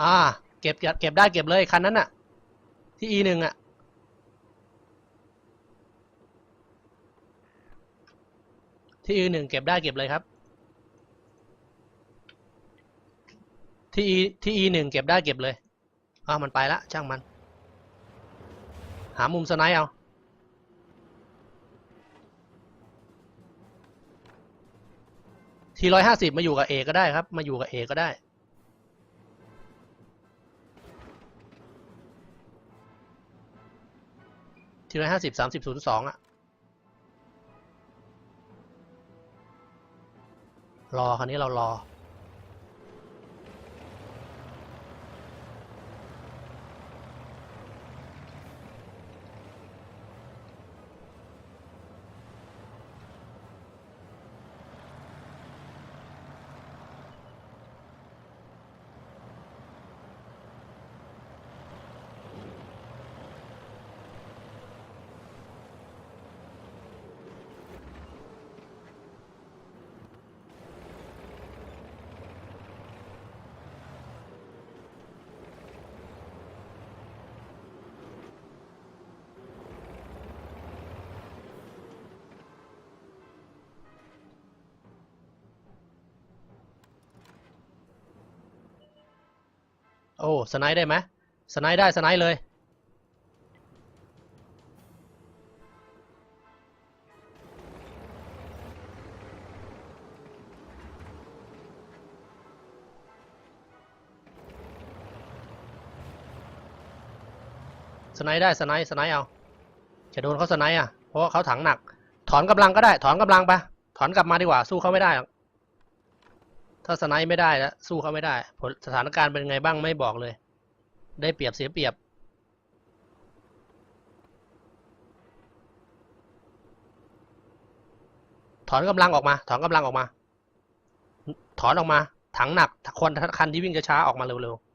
อ่า เก็บเก็บเก็บได้เก็บเลยคันนั้นน่ะที่ e หนึ่งอะที่ e หนึ่งเก็บได้เก็บเลยครับ ที่ e ที่ e หนึ่งเก็บได้เก็บเลยอ้าวมันไปละช่างมัน หามุมสไนเอาทีร้อยห้าสิบมาอยู่กับเอก็ได้ครับ มาอยู่กับเอก็ได้ ทีร้อยห้าสิบสามสิบศูนย์สองอะรอ คราวนี้เรารอ โอ้สไนด์ได้ไหมสไนด์ได้สไนด์เลย สไนด์ได้สไนด์สไนด์เอาจะโดนเขาสไนด์อะเพราะว่าเขาถังหนัก ถอนกำลังก็ได้ ถอนกำลังไปถอนกลับมาดีกว่าสู้เขาไม่ได้หรอก ถ้าสไนด์ไม่ได้แล้วสู้เขาไม่ได้ ผลสถานการณ์เป็นไงบ้างไม่บอกเลย ได้เปรียบเสียเปรียบ ถอนกำลังออกมา ถอนกำลังออกมา ถอนออกมา ถังหนักคนคันที่วิ่งช้าๆออกมาเร็วๆ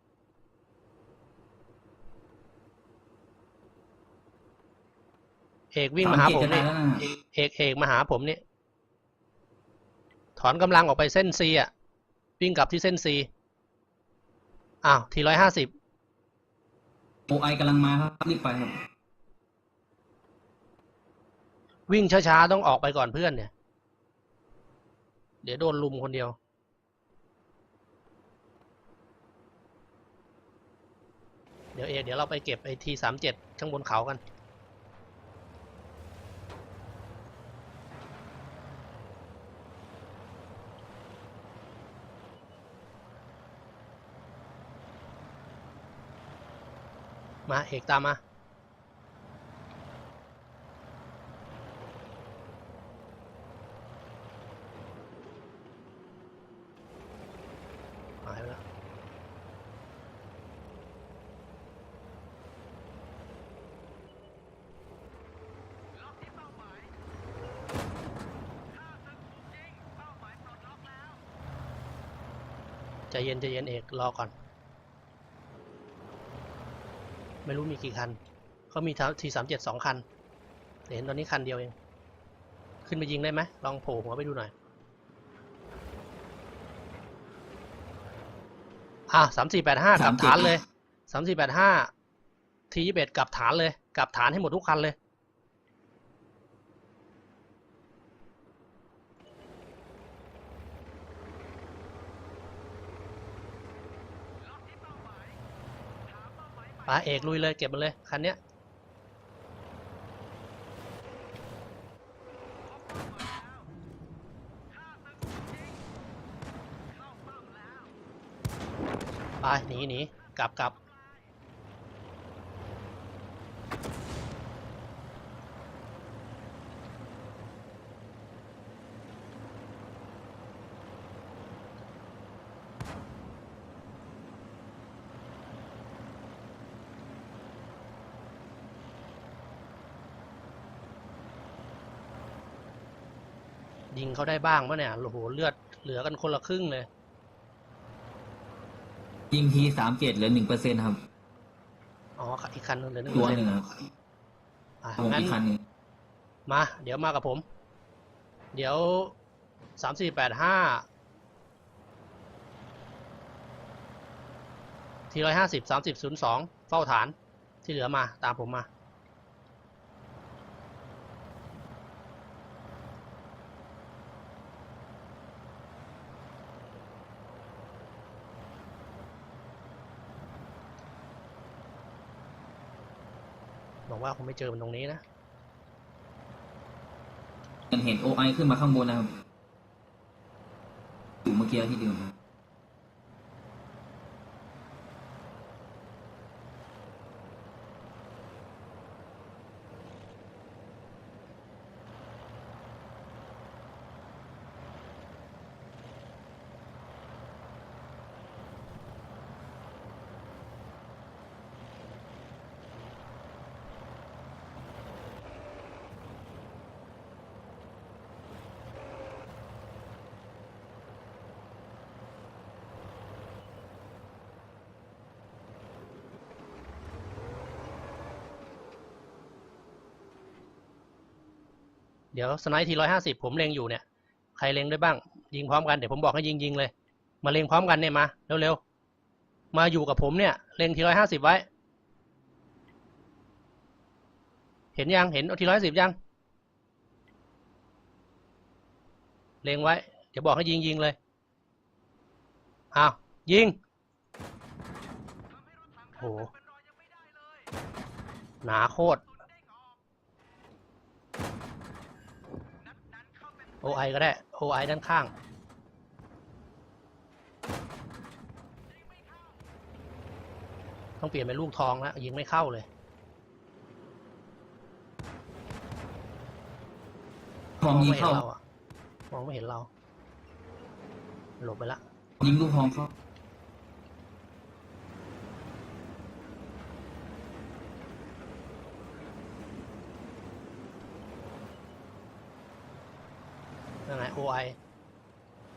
เอกวิ่งมาหาผมสนี่เจ็ดจะได้แล้วนะเอกเอกมาหาผมนี่ถอนกำลังออกไปเส้นซีอะ วิ่งกลับที่เส้นซีอ้าวทีร้อยห้าสิบโอไอกำลังมาครับรีบไปครับ วิ่งช้าๆ ต้องออกไปก่อนเพื่อนเนี่ย เดี๋ยวโดนลุมคนเดียว เดี๋ยวเอกเดี๋ยวเราไปเก็บไอทีสามเจ็ดข้างบนเขากัน เอกตามมา หายไปแล้วใจเย็นใจเย็นเอกรอก่อน ไม่รู้มีกี่คันเขามีทีสามเจ็ดสองคันเห็นตอนนี้คันเดียวเอง ขึ้นไปยิงได้ไหมลองโผล่หัวไปดูหน่อยอะสามสี่แปดห้ากลับฐานเลยสามสี่แปดห้าทียี่สิบเอ็ดกลับฐานเลยกลับฐานให้หมดทุกคันเลย ปาเอกลุยเลยเก็บมันเลยคันเนี้ยไปหนีหนีกลับกลับ เขาได้บ้างปะเนี่ยโอ้โหเลือดเหลือกันคนละครึ่งเลย ยิงทีสามเจ็ดเหลือหนึ่งเปอร์เซ็นครับ อ๋ออีกคันนึงเหลือหนึ่งตัวเปอร์หเซ็นนึ่ต์งครับอะผมงั้นอีกคันหนึ่งมา เดี๋ยวมากับผม เดี๋ยวสามสี่แปดห้าทีร้อยห้าสิบสามสิบศูนย์สองเฝ้าฐานที่เหลือมาตามผมมา ว่าคงไม่เจอมันตรงนี้นะยังเห็นโอไอขึ้นมาข้างบนนะครับอยู่เมื่อกี้ที่เดิมครับ เดี๋ยวสไนทีร้อยห้าสิบผมเล็งอยู่เนี่ย ใครเล็งได้บ้าง ยิงพร้อมกัน เดี๋ยวผมบอกให้ยิงยิงเลย มาเล็งพร้อมกันเนี่ยมาเร็วๆ มาอยู่กับผมเนี่ย เล็งทีร้อยห้าสิบไว้ เห็นยัง เห็นทีร้อยสิบยัง เล็งไว้ เดี๋ยวบอกให้ยิงยิงเลยอ้าวยิง โห หนาโคตร โอไอก็ได้โอไอด้านข้าง ต้องเปลี่ยนเป็นลูกทองแล้วยิงไม่เข้าเลย ทองยิงเข้ามไม่ห็นรอะมองไม่เห็นเรา หลบไปละ ยิงลูกทองเข้า ยังไง OI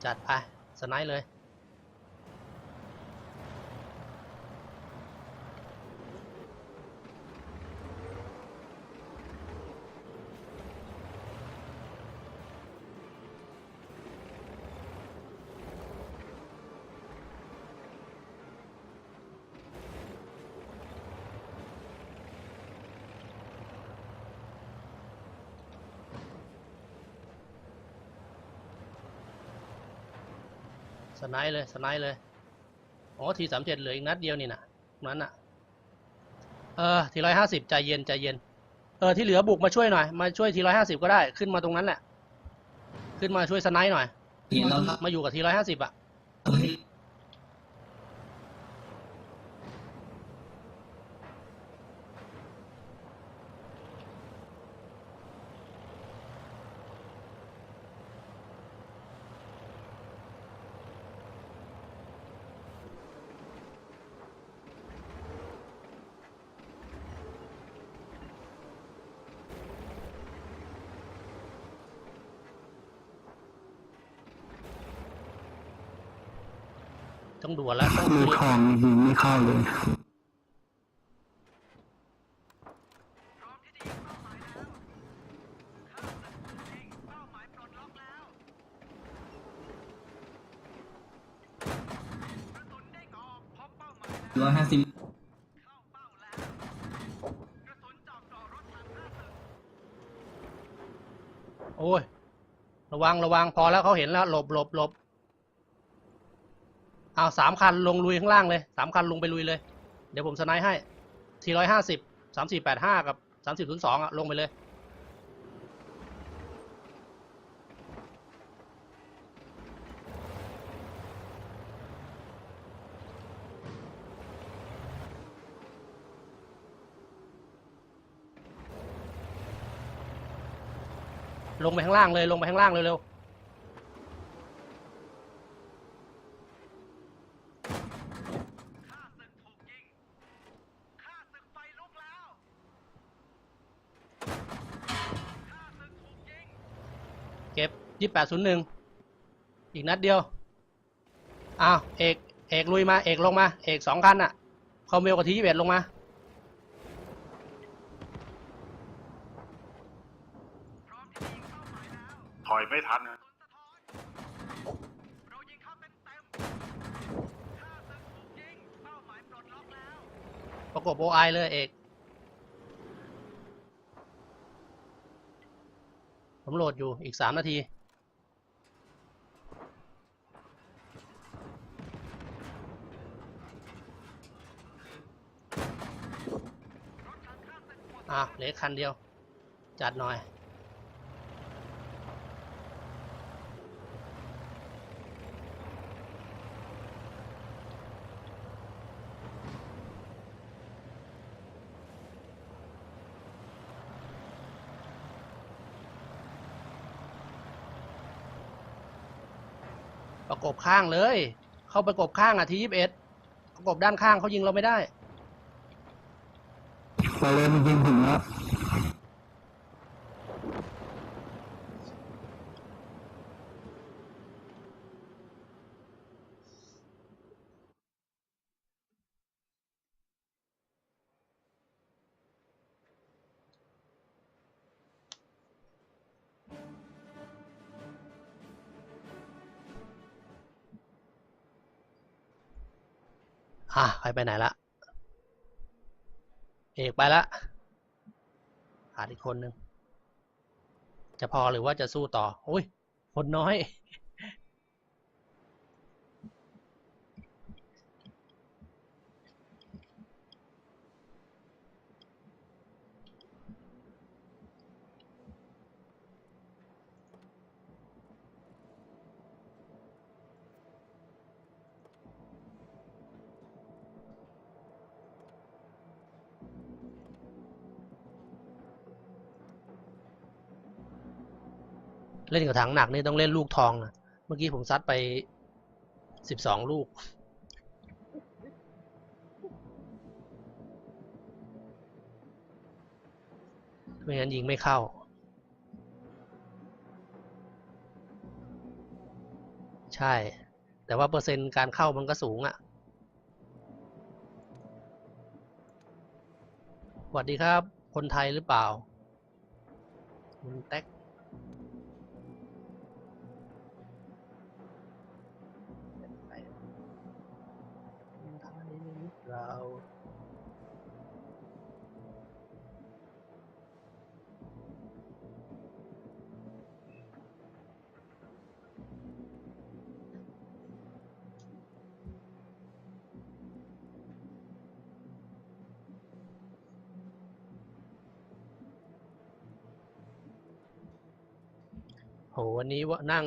จัดไปสไนด์เลย สไนด์เลยสไนด์เลยอ๋อทีสามเจ็ดเหลืออีกนัดเดียวนี่นะนั้นอะ เออทีร้อยห้าสิบใจเย็นใจเย็น เออที่เหลือบุกมาช่วยหน่อย มาช่วยทีร้อยห้าสิบก็ได้ขึ้นมาตรงนั้นแหละ ขึ้นมาช่วยสไนด์หน่อยเห็นแล้วครับมาอยู่กับทีร้อยห้าสิบอะ ต้องด่วนแล้วต้องลูกทองยิงไม่เข้าเลยร้อยห้าสิบโอ้ย ระวังระวังพอแล้วเขาเห็นแล้ว หลบหลบหลบ เอาสามคันลงลุยข้างล่างเลยสามคันลงไปลุยเลย เดี๋ยวผมสไนให้ทีร้อยห้าสิบสามสี่แปดห้ากับสามสิบศูนย์สองอะลงไปเลย ลงไปข้างล่างเลยลงไปข้างล่างเร็ว ยี่แปดศูนย์หนึ่งอีกนัดเดียวอ้าวเอกเอกลุยมาเอกลงมา เอกสองคันอะคอมเมลกับทียี่สิบเอ็ดลงมาถอยไม่ทันนะโประกบโอไอเลยเอก ผมโหลดอยู่อีกสามนาที อะเหลือคันเดียว จัดหน่อยประกบข้างเลย เข้าประกบข้างอะทียี่สิบเอ็ดประกบด้านข้างเขายิงเราไม่ได้ ไปเลยมันยิงผมแล้วอะใครไปไหนละ เอกไปละขาดอีกคนนึง จะพอหรือว่าจะสู้ต่อ โอ้ย คนน้อย เล่นกับถังหนักนี่ต้องเล่นลูกทองนะเมื่อกี้ผมซัดไปสิบสองลูก ไม่งั้นยิงไม่เข้า ใช่ แต่ว่าเปอร์เซ็นต์การเข้ามันก็สูงอะ่ะสวัสดีครับ คนไทยหรือเปล่าคุณแท็ก โหวันนี้ว่านั่ง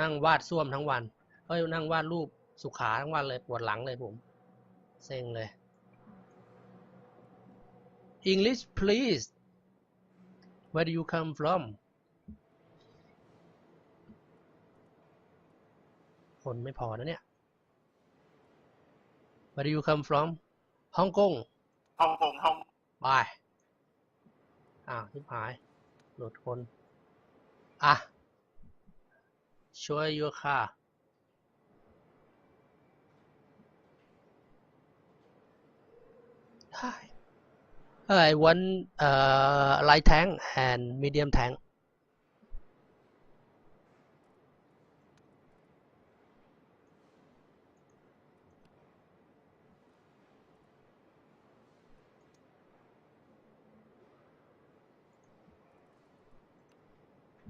นั่งวาดส้วมทั้งวันเอ้ยนั่งวาดรูปสุขาทั้งวันเลยปวดหลังเลยผม เซ็งเลย English please where do you come from คนไม่พอนะเนี่ย where do you come from ฮ่องกงฮ่องกงฮ่องไปอ้าวทิพหาย หลุดคน อะ show your car Hi. I want uh, light tank and medium tank.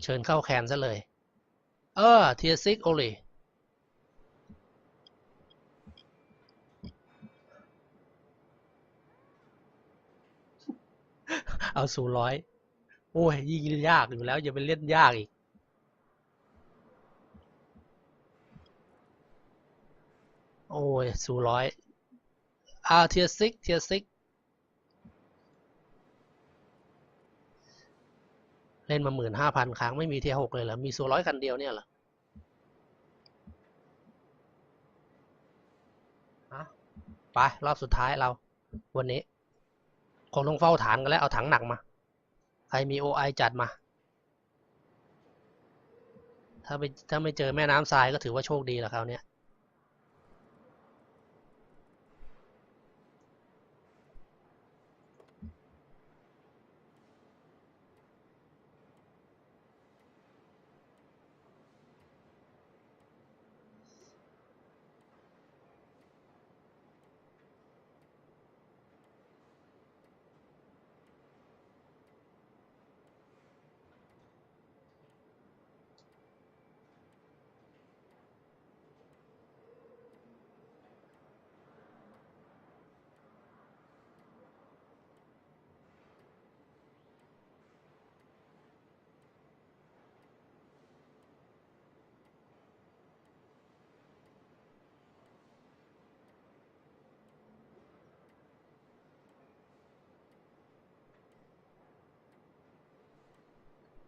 เชิญเข้าแคนซะเลย เออเทียซิกโอลีเอาสู่ร้อยโอ้ยยิ่งยากอยู่แล้ว อย่าไปเล่นยากอีก โอ้ยสู่ร้อยอ่าเทียซิกเทียซิก เล่นมาหมื่นห้าพันครั้งไม่มีเทียหกเลยเหรอมีสู่ร้อยคันเดียวเนี่ยเหรอไปรอบสุดท้ายเรา วันนี้คงต้องเฝ้าฐานกันแล้ว เอาถังหนักมา ใครมีโอไอจัดมา ถ้าไม่ถ้าไม่เจอแม่น้ำทรายก็ถือว่าโชคดีแล้วคราวเนี้ย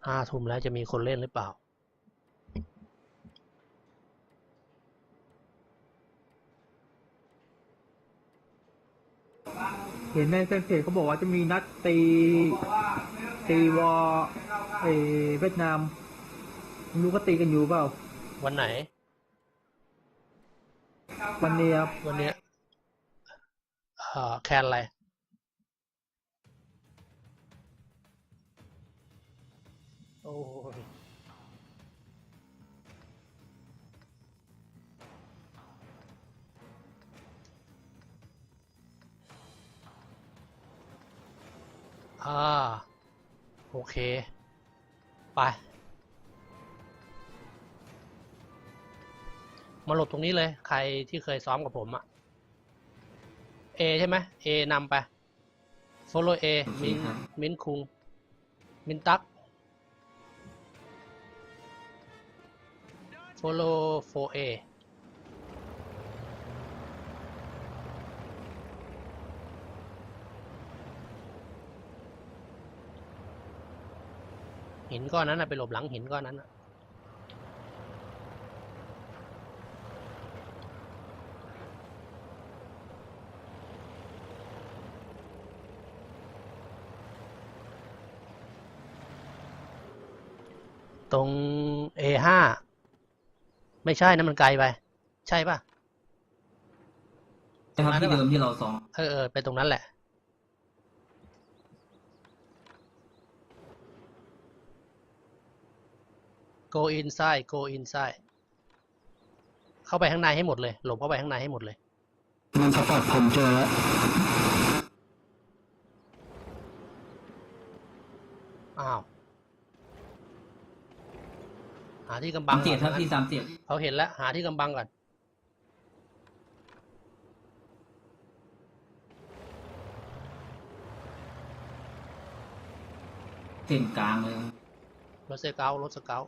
ห้าทุ่มแล้วจะมีคนเล่นหรือเปล่า เห็นในแฟนเพจเขาบอกว่าจะมีนัดตี ตีวอเออเวียดนามไม่รู้ก็ตีกันอยู่เปล่า วันไหน วันนี้ครับวันเนี้ยเอ่อแคนอะไร โอ้ยอ่า โอเค ไป มาหลบตรงนี้เลย ใครที่เคยซ้อมกับผมอะ A ใช่ไหม A นำไป follow A โอเคมินครับมินคุง มินตัก follow 4A หินก้อนนั้นนะไปหลบหลังหินก้อนนั้นนะตรง A5 ไม่ใช่นะมันไกลไป ใช่ป่ะนะครับที่เดิมที่เราซ้อมเออเออไปตรงนั้นแหละ go inside go inside เข้าไปข้างในให้หมดเลย หลบเข้าไปข้างในให้หมดเลยมันสปอร์ตผมเจอแล้วอ้าว หาที่กำบัสางมเจ็ดก่ครัอบนที่สามเจ็ดเขาเห็นแล้ว หาที่กำบังก่อน เส้นกลางเลย รถสเกลรถสเกล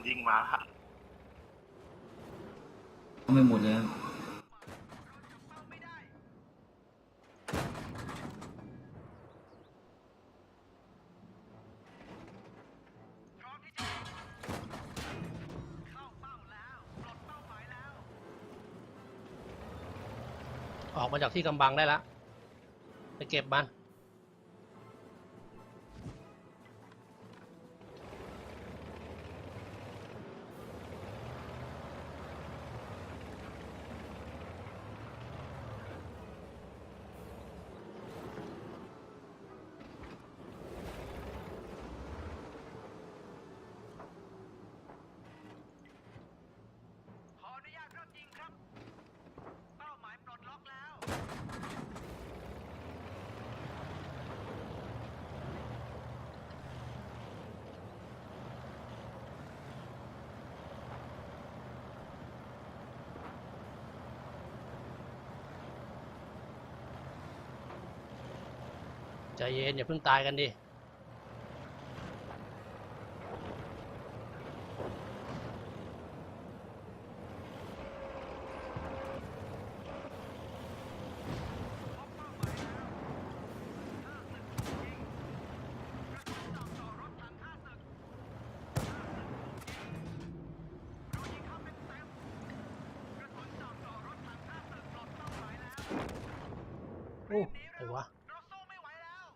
มันยิงมาฮะไม่หมดเลยครับออกมาจากที่กำบังได้แล้วไปเก็บมัน ขออนุญาตเริ่มยิงครับ เป้าหมายปลดล็อกแล้ว ใจเย็นอย่าเพิ่งตายกันดิ โอ้ไอ้วะ เราสู้ไม่ไหวแล้ว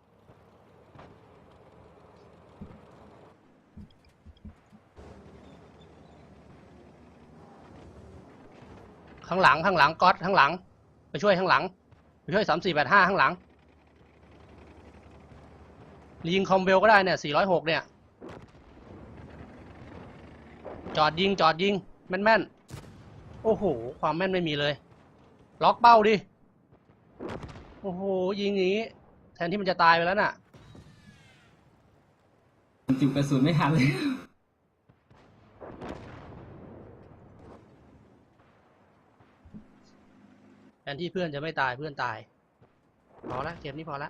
ข้างหลังข้างหลังก๊อตข้างหลัง ไปช่วยข้างหลังไปช่วยสามสี่แปดห้าข้างหลังยิงคอมเบลก็ได้เนี่ยสี่ร้อยหกเนี่ย จอดยิงจอดยิง แม่นแม่นโอ้โห ความแม่นไม่มีเลย ล็อกเป้าดิ โอ้โห ยิงอย่างนี้ แทนที่มันจะตายไปแล้วน่ะ จุดกระสุนไม่ทันเลย แทนที่เพื่อนจะไม่ตายเพื่อนตายพอละเกมนี้พอละ